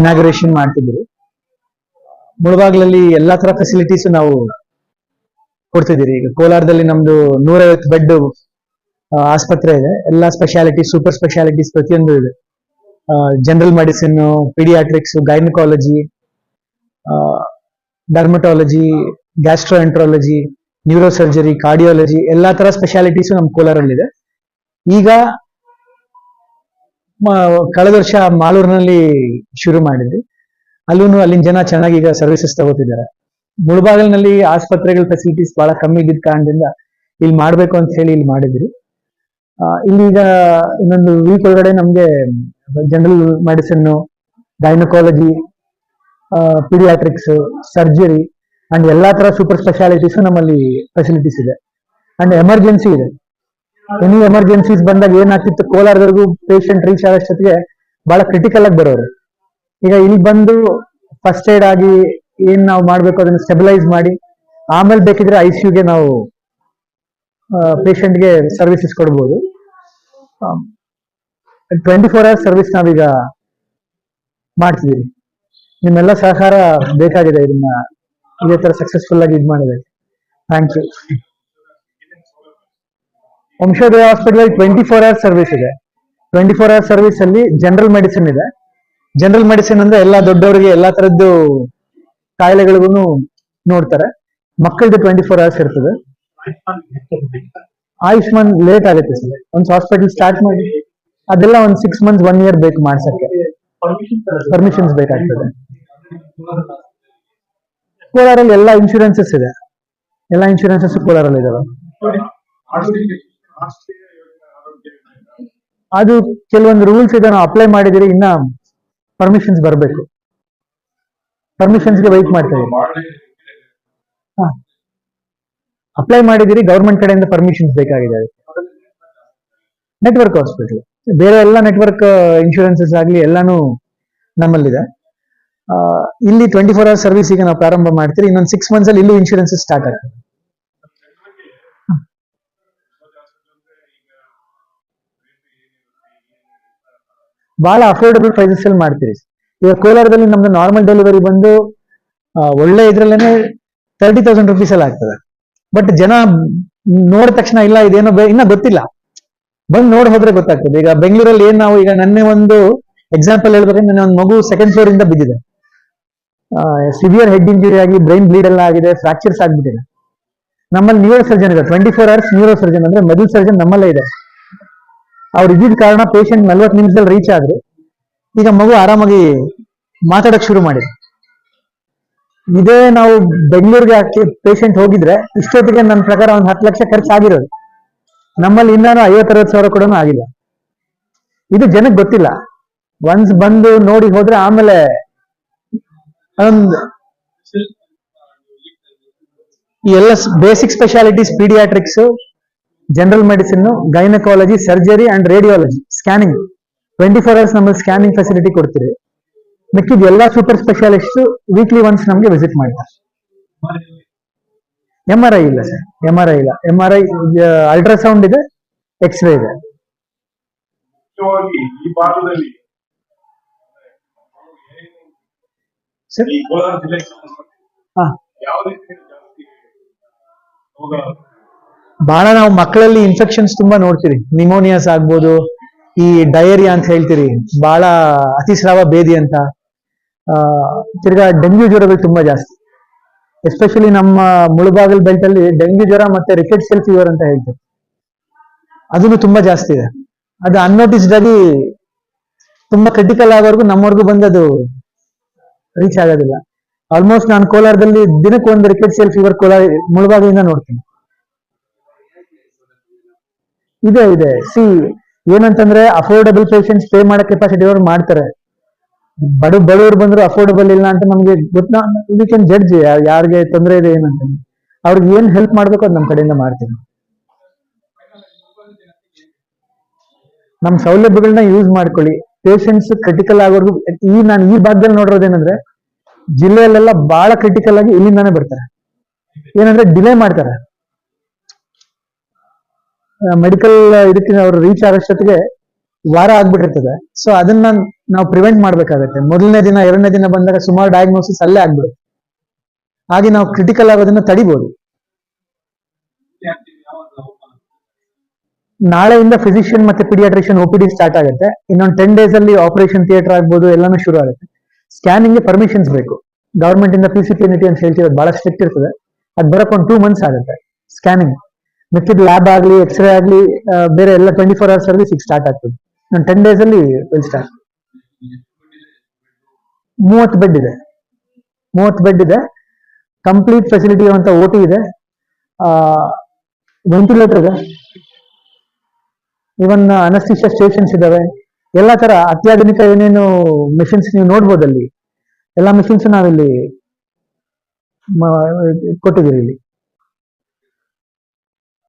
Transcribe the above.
Inauguration ಮಾಡ್ತಿದ್ರು. ಮುಳಬಾಗ್ಲಲ್ಲಿ ಎಲ್ಲಾ ತರ ಫೆಸಿಲಿಟೀಸ್ ನಾವು ಕೊಡ್ತಿದ್ದೀರಿ. ಈಗ ಕೋಲಾರದಲ್ಲಿ ನಮ್ದು ನೂರೈವತ್ತು ಬೆಡ್ ಆಸ್ಪತ್ರೆ ಇದೆ. ಎಲ್ಲಾ ಸ್ಪೆಷಾಲಿಟಿ ಸೂಪರ್ ಸ್ಪೆಷಾಲಿಟೀಸ್ ಪ್ರತಿಯೊಂದು ಇದೆ. General medicine paediatrics gynaecology dermatology gastroenterology neuro surgery cardiology ಎಲ್ಲಾ ತರ ಸ್ಪೆಷಾಲಿಟೀಸ್ ನಮ್ ಕೋಲಾರಲ್ಲಿದೆ. ಈಗ ಕಳೆದ ವರ್ಷ ಮಾಲೂರಿನಲ್ಲಿ ಶುರು ಮಾಡಿದ್ವಿ. ಅಲ್ಲೂ ಅಲ್ಲಿನ ಜನ ಚೆನ್ನಾಗಿ ಈಗ ಸರ್ವಿಸಸ್ ತಗೋತಿದ್ದಾರೆ. ಮುಳಬಾಗಿಲಿನಲ್ಲಿ ಆಸ್ಪತ್ರೆಗಳ ಫೆಸಿಲಿಟೀಸ್ ಬಹಳ ಕಮ್ಮಿ ಇದ್ದಿದ್ದ ಕಾರಣದಿಂದ ಇಲ್ಲಿ ಮಾಡ್ಬೇಕು ಅಂತ ಹೇಳಿ ಇಲ್ಲಿ ಮಾಡಿದ್ರಿ ಇಲ್ಲಿ ಈಗ ಇನ್ನೊಂದು ವೀಕ್ ಒಳಗಡೆ ನಮ್ಗೆ general medicine gynaecology paediatrics surgery and ಎಲ್ಲಾ ತರ ಸೂಪರ್ ಸ್ಪೆಷಾಲಿಟೀಸ್ ನಮ್ಮಲ್ಲಿ ಫೆಸಿಲಿಟೀಸ್ ಇದೆ. ಅಂಡ್ ಎಮರ್ಜೆನ್ಸಿ ಇದೆ. ಎನಿ ಎಮರ್ಜೆನ್ಸೀಸ್ ಬಂದಾಗ ಏನಾಗ್ತಿತ್ತು? ಕೋಲಾರದವರೆಗೂ ಪೇಷಂಟ್ ರೀಚ್ ಆದಷ್ಟೊತ್ತಿಗೆ ಬಹಳ ಕ್ರಿಟಿಕಲ್ ಆಗಿ ಬರೋರು. ಈಗ ಇಲ್ಲಿ ಬಂದು ಫಸ್ಟ್ ಏಡ್ ಆಗಿ ಏನ್ ನಾವು ಮಾಡ್ಬೇಕು ಅದನ್ನ ಸ್ಟೆಬಿಲೈಸ್ ಮಾಡಿ, ಆಮೇಲೆ ಬೇಕಿದ್ರೆ ಐ ಸಿ ಗೆ ನಾವು ಪೇಷಂಟ್ಗೆ ಸರ್ವಿಸಸ್ ಕೊಡ್ಬೋದು. ಟ್ವೆಂಟಿ ಫೋರ್ ಅವರ್ಸ್ ಸರ್ವಿಸ್ ನಾವೀಗ ಮಾಡ್ತಿದ್ದೀವಿ ನಿಮ್ಮೆಲ್ಲ ಸಹಕಾರ ಬೇಕಾಗಿದೆ ಇದನ್ನ, ಇದೇ ತರ ಸಕ್ಸಸ್ಫುಲ್ ಆಗಿ ಇದು ಮಾಡಿದೆ thank you Vamshodaya hospital twenty four hour service ಇದೆ. ಟ್ವೆಂಟಿ ಫೋರ್ ಅವರ್ ಸರ್ವಿಸ್ ಅಲ್ಲಿ ಜನರಲ್ ಮೆಡಿಸಿನ್ ಇದೆ. ಜನರಲ್ ಮೆಡಿಸಿನ್ ಅಂದ್ರೆ ಎಲ್ಲಾ ದೊಡ್ಡವರಿಗೆ ಎಲ್ಲಾ ತರದ್ದು ಕಾಯಿಲೆಗಳಿಗೂ ನೋಡ್ತಾರೆ. ಮಕ್ಕಳದ್ದು ಟ್ವೆಂಟಿ ಫೋರ್ ಅವರ್ಸ್ ಇರ್ತದೆ. ಆಯುಷ್ಮಾನ್ ಲೇಟ್ ಆಗುತ್ತೆ ಸರ್. ಒಂದು ಹಾಸ್ಪಿಟಲ್ ಸ್ಟಾರ್ಟ್ ಮಾಡಿ, ಅದೆಲ್ಲ ಒಂದು ಸಿಕ್ಸ್ ಮಂತ್ಸ್ ಒನ್ ಇಯರ್ ಬೇಕು ಮಾಡ್ಸಕ್ಕೆ. ಪರ್ಮಿಷನ್ಸ್ ಬೇಕಾಗ್ತದೆ. ಕೋಲಾರಲ್ಲಿ ಎಲ್ಲ ಇನ್ಶೂರೆನ್ಸಸ್ ಇದೆ. ಎಲ್ಲ ಇನ್ಶೂರೆನ್ಸಸ್ ಕೋಲಾರಲ್ಲಿ ಇದಾವೆ ಅದು ಕೆಲವೊಂದು ರೂಲ್ಸ್ ಇದೆ, ನಾವು ಅಪ್ಲೈ ಮಾಡಿದಿರಿ ಇನ್ನ ಪರ್ಮಿಷನ್ಸ್ ಬರಬೇಕು. ಪರ್ಮಿಷನ್ಸ್ಗೆ ವೈಟ್ ಮಾಡ್ತಾ ಅಪ್ಲೈ ಮಾಡಿದಿರಿ ಗೌರ್ಮೆಂಟ್ ಕಡೆಯಿಂದ ಪರ್ಮಿಷನ್ಸ್ ಬೇಕಾಗಿದೆ ನೆಟ್ವರ್ಕ್ ಹಾಸ್ಪಿಟಲ್ ಬೇರೆ ಎಲ್ಲ ನೆಟ್ವರ್ಕ್ ಇನ್ಶೂರೆನ್ಸಸ್ ಆಗಲಿ ಎಲ್ಲಾನು ನಮ್ಮಲ್ಲಿದೆ. ಇಲ್ಲಿ ಟ್ವೆಂಟಿ ಫೋರ್ ಅವರ್ಸ್ ಸರ್ವಿಸ್ ಈಗ ನಾವು ಪ್ರಾರಂಭ ಮಾಡ್ತೀರಿ ಇನ್ನೊಂದು ಸಿಕ್ಸ್ ಮಂತ್ಸ್ ಅಲ್ಲಿ ಇಲ್ಲೂ ಇನ್ಶೂರೆನ್ಸಸ್ ಸ್ಟಾರ್ಟ್ ಆಗ್ತದೆ. ಬಹಳ ಅಫೋರ್ಡಬಲ್ ಪ್ರೈಸಸ್ ಅಲ್ಲಿ ಮಾಡ್ತೀರಿ. ಈಗ ಕೋಲಾರದಲ್ಲಿ ನಮ್ದು ನಾರ್ಮಲ್ ಡೆಲಿವರಿ ಬಂದು ಒಳ್ಳೆ ಇದ್ರಲ್ಲೇನೆ ತರ್ಟಿ ತೌಸಂಡ್ ರುಪೀಸ್ ಅಲ್ಲಿ ಆಗ್ತದೆ. ಬಟ್ ಜನ ನೋಡಿದ ತಕ್ಷಣ ಇಲ್ಲ, ಇದೇನೋ ಇನ್ನ ಗೊತ್ತಿಲ್ಲ. ಬಂದು ನೋಡ್ ಹೋದ್ರೆ ಗೊತ್ತಾಗ್ತದೆ. ಈಗ ಬೆಂಗಳೂರಲ್ಲಿ ಏನ್ ನಾವು ಈಗ ನನ್ನೆ ಒಂದು ಎಕ್ಸಾಂಪಲ್ ಹೇಳ್ಬೇಕಂದ್ರೆ ನನ್ನ ಒಂದು ಮಗು ಸೆಕೆಂಡ್ ಫ್ಲೋರ್ ಇಂದ ಬಿದ್ದಿದೆ. ಸಿವಿಯರ್ ಹೆಡ್ ಇಂಜುರಿ ಆಗಿ ಬ್ರೈನ್ ಬ್ಲೀಡ್ ಎಲ್ಲ ಆಗಿದೆ ಫ್ರಾಕ್ಚರ್ಸ್ ಆಗ್ಬಿಟ್ಟಿದೆ. ನಮ್ಮಲ್ಲಿ ನ್ಯೂರೋ ಸರ್ಜನ್ ಇದೆ twenty four hours neuro surgeon ಅಂದ್ರೆ ಮೆದುಳು ಸರ್ಜನ್ ನಮ್ಮಲ್ಲೇ ಇದೆ. ಅವ್ರು ಇದ್ದಿದ್ದ ಕಾರಣ ಪೇಷಂಟ್ ನಲ್ವತ್ತು ನಿಮಿಷದಲ್ಲಿ ರೀಚ್ ಆದ್ರು. ಈಗ ಮಗು ಆರಾಮಾಗಿ ಮಾತಾಡಕ್ ಶುರು ಮಾಡಿದ್ರು. ಇದೇ ನಾವು ಬೆಂಗಳೂರಿಗೆ ಪೇಷಂಟ್ ಹೋಗಿದ್ರೆ ಇಷ್ಟೊತ್ತಿಗೆ ನನ್ನ ಪ್ರಕಾರ ಒಂದು ಹತ್ತು ಲಕ್ಷ ಖರ್ಚಾಗಿರೋದು ನಮ್ಮಲ್ಲಿ ಇನ್ನೂ ಐವತ್ತರವತ್ತು ಸಾವಿರ ಕೂಡ ಆಗಿಲ್ಲ. ಇದು ಜನಕ್ಕೆ ಗೊತ್ತಿಲ್ಲ. ಒನ್ಸ್ ಬಂದು ನೋಡಿ ಹೋದ್ರೆ ಆಮೇಲೆ ಒಂದು ಎಲ್ಲ basic specialties paediatrics general medicine gynaecology surgery and radiology scanning twenty four hours ನಮ್ಮಲ್ಲಿ ಸ್ಕ್ಯಾನಿಂಗ್ ಫೆಸಿಲಿಟಿ ಕೊಡ್ತೀವಿ ಮಿಕ್ಕಿದ ಎಲ್ಲಾ ಸೂಪರ್ ಸ್ಪೆಷಾಲಿಸ್ಟ್ ವೀಕ್ಲಿ ಒನ್ಸ್ ನಮಗೆ ವಿಸಿಟ್ ಮಾಡ್ತಾರೆ. ಎಂ ಆರ್ ಐ ಇಲ್ಲ ಸರ್ ಎಂ ಆರ್ ಐ ಇಲ್ಲ. ಎಂ ಆರ್ ಐ ಅಲ್ಟ್ರಾಸೌಂಡ್ ಇದೆ x ray ಇದೆ. ಸರ್ ಬಹಳ ನಾವು ಮಕ್ಕಳಲ್ಲಿ ಇನ್ಫೆಕ್ಷನ್ಸ್ ತುಂಬಾ ನೋಡ್ತೀರಿ. ನಿಮೋನಿಯಾಸ್ ಆಗ್ಬೋದು, ಈ ಡಯರಿಯಾ ಅಂತ ಹೇಳ್ತೀರಿ. ಬಹಳ ಅತಿಸ್ರಾವ ಬೇದಿ ಅಂತ. ತಿರ್ಗಾ ಡೆಂಗ್ಯೂ ಜ್ವರಗಳು ತುಂಬಾ ಜಾಸ್ತಿ. ಎಸ್ಪೆಷಲಿ ನಮ್ಮ ಮುಳುಬಾಗಲ್ ಬೆಲ್ಟ್ ಅಲ್ಲಿ ಡೆಂಗ್ಯೂ ಜ್ವರ ಮತ್ತೆ ರಿಕೆಟ್ ಸೆಲ್ ಫೀವರ್ ಅಂತ ಹೇಳ್ತೀವಿ. ಅದನ್ನು ತುಂಬಾ ಜಾಸ್ತಿ ಇದೆ. ಅದು ಅನ್ನೋಟಿಸ್ಡ್ ಆಗಿ ತುಂಬಾ ಕ್ರಿಟಿಕಲ್ ಆಗೋವರೆಗೂ ನಮ್ಮವರೆಗೂ ಬಂದು ಅದು ರೀಚ್ ಆಗೋದಿಲ್ಲ. ಆಲ್ಮೋಸ್ಟ್ ನಾನು ಕೋಲಾರದಲ್ಲಿ ದಿನಕ್ಕೆ ಒಂದು ರಿಕೆಟ್ ಸೆಲ್ ಫೀವರ್ ಕೋಲಾರ ಮುಳುಬಾಗಿಲಿಂದ ನೋಡ್ತೀನಿ. ಇದೆ ಇದೆ. ಸಿ ಏನಂತಂದ್ರೆ ಅಫೋರ್ಡಬಲ್ ಪೇಷಂಟ್ಸ್ ಪೇ ಮಾಡೋ ಕೆಪಾಸಿಟಿ ಅವ್ರು ಮಾಡ್ತಾರೆ. ಬಡ ಬಡವರು ಬಂದ್ರು ಅಫೋರ್ಡಬಲ್ ಇಲ್ಲ ಅಂತ ನಮ್ಗೆ ಗೊತ್ತ? ವಿ ಕ್ಯಾನ್ ಜಡ್ಜ್ ಯಾರಿಗೆ ತೊಂದರೆ ಇದೆ ಏನಂತ ಅವ್ರಿಗೆ ಏನ್ ಹೆಲ್ಪ್ ಮಾಡ್ಬೇಕು ಅದು ನಮ್ ಕಡೆಯಿಂದ ಮಾಡ್ತೀವಿ. ನಮ್ಮ ಸೌಲಭ್ಯಗಳನ್ನ ಯೂಸ್ ಮಾಡ್ಕೊಳ್ಳಿ. ಪೇಷಂಟ್ಸ್ ಕ್ರಿಟಿಕಲ್ ಆಗೋರ್ಗು, ಈ ನಾನು ಈ ಭಾಗದಲ್ಲಿ ನೋಡಿರೋದೇನಂದ್ರೆ ಜಿಲ್ಲೆಯಲ್ಲೆಲ್ಲ ಬಹಳ ಕ್ರಿಟಿಕಲ್ ಆಗಿ ಇಲ್ಲಿಂದಾನೇ ಬರ್ತಾರೆ. ಏನಂದ್ರೆ ಡಿಲೇ ಮಾಡ್ತಾರೆ. ಮೆಡಿಕಲ್ ಇದಕ್ಕೆ ಅವ್ರು ರೀಚ್ ಆಗೋಷ್ಟೊತ್ತಿಗೆ ವಾರ ಆಗ್ಬಿಟ್ಟಿರ್ತದೆ. ಸೊ ಅದನ್ನ ನಾವು ಪ್ರಿವೆಂಟ್ ಮಾಡ್ಬೇಕಾಗತ್ತೆ. ಮೊದಲನೇ ದಿನ, ಎರಡನೇ ದಿನ ಬಂದಾಗ ಸುಮಾರು ಡಯಾಗ್ನೋಸಿಸ್ ಅಲ್ಲೇ ಆಗ್ಬಿಡುತ್ತೆ. ಹಾಗೆ ನಾವು ಕ್ರಿಟಿಕಲ್ ಆಗೋದನ್ನ ತಡಿಬಹುದು? ನಾಳೆಯಿಂದ ಫಿಸಿಷಿಯನ್ ಮತ್ತೆ ಪಿಡಿಯಾಟ್ರಿಷಿಯನ್ ಡಿ ಸ್ಟಾರ್ಟ್ ಆಗುತ್ತೆ. ಇನ್ನೊಂದು ಟೆನ್ ಡೇಸ್ ಅಲ್ಲಿ ಆಪರೇಷನ್ ಥಿಯೇಟರ್ ಆಗ್ಬೋದು, ಎಲ್ಲಾನು ಶುರು ಆಗುತ್ತೆ. ಸ್ಕ್ಯಾನಿಂಗ್ ಪರ್ಮಿಷನ್ಸ್ ಬೇಕು. ಗವರ್ಮೆಂಟ್ ಇಂದ ಪಿ ಸಿ ಅಂತ ಹೇಳ್ತಿರೋದು ಬಹಳ ಸ್ಟ್ರಿಕ್ಟ್ ಇರ್ತದೆ. ಅದು ಬರಕ್ ಒಂದು ಟೂ ಮಂತ್ಸ್ ಆಗುತ್ತೆ. ಸ್ಕ್ಯಾನಿಂಗ್ ಮಿಕ್ಕಿದ ಲ್ಯಾಬ್ ಆಗಲಿ ಎಕ್ಸ್ರೇ ಆಗಲಿ ಬೇರೆ ಎಲ್ಲ ಟ್ವೆಂಟಿ ಫೋರ್ ಅವರ್ಸ್ ಸರ್ವಿಸ್ ಈಗ ಸ್ಟಾರ್ಟ್ ಆಗ್ತದೆ. ನಾನು ಟೆನ್ ಡೇಸ್ ಅಲ್ಲಿ ವಿಲ್ ಸ್ಟಾರ್ಟ್ ಮೂವತ್ತು ಬೆಡ್ ಇದೆ. ಮೂವತ್ತು ಬೆಡ್ ಇದೆ. ಕಂಪ್ಲೀಟ್ ಫೆಸಿಲಿಟಿ ಅಂತ ಓ ಟಿ ಇದೆ. ವೆಂಟಿಲೇಟರ್ ಇದೆ. ಇವನ್ ಅನಸ್ತಿಷಿಯಾ ಸ್ಟೇಷನ್ಸ್ ಇದಾವೆ. ಎಲ್ಲ ತರ ಅತ್ಯಾಧುನಿಕ ಏನೇನು ಮೆಷಿನ್ಸ್ ನೀವು ನೋಡ್ಬೋದು ಅಲ್ಲಿ. ಎಲ್ಲ ಮೆಷಿನ್ಸ್ ನಾವಿಲ್ಲಿ ಕೊಟ್ಟಿದ್ದೀವಿ ಇಲ್ಲಿ.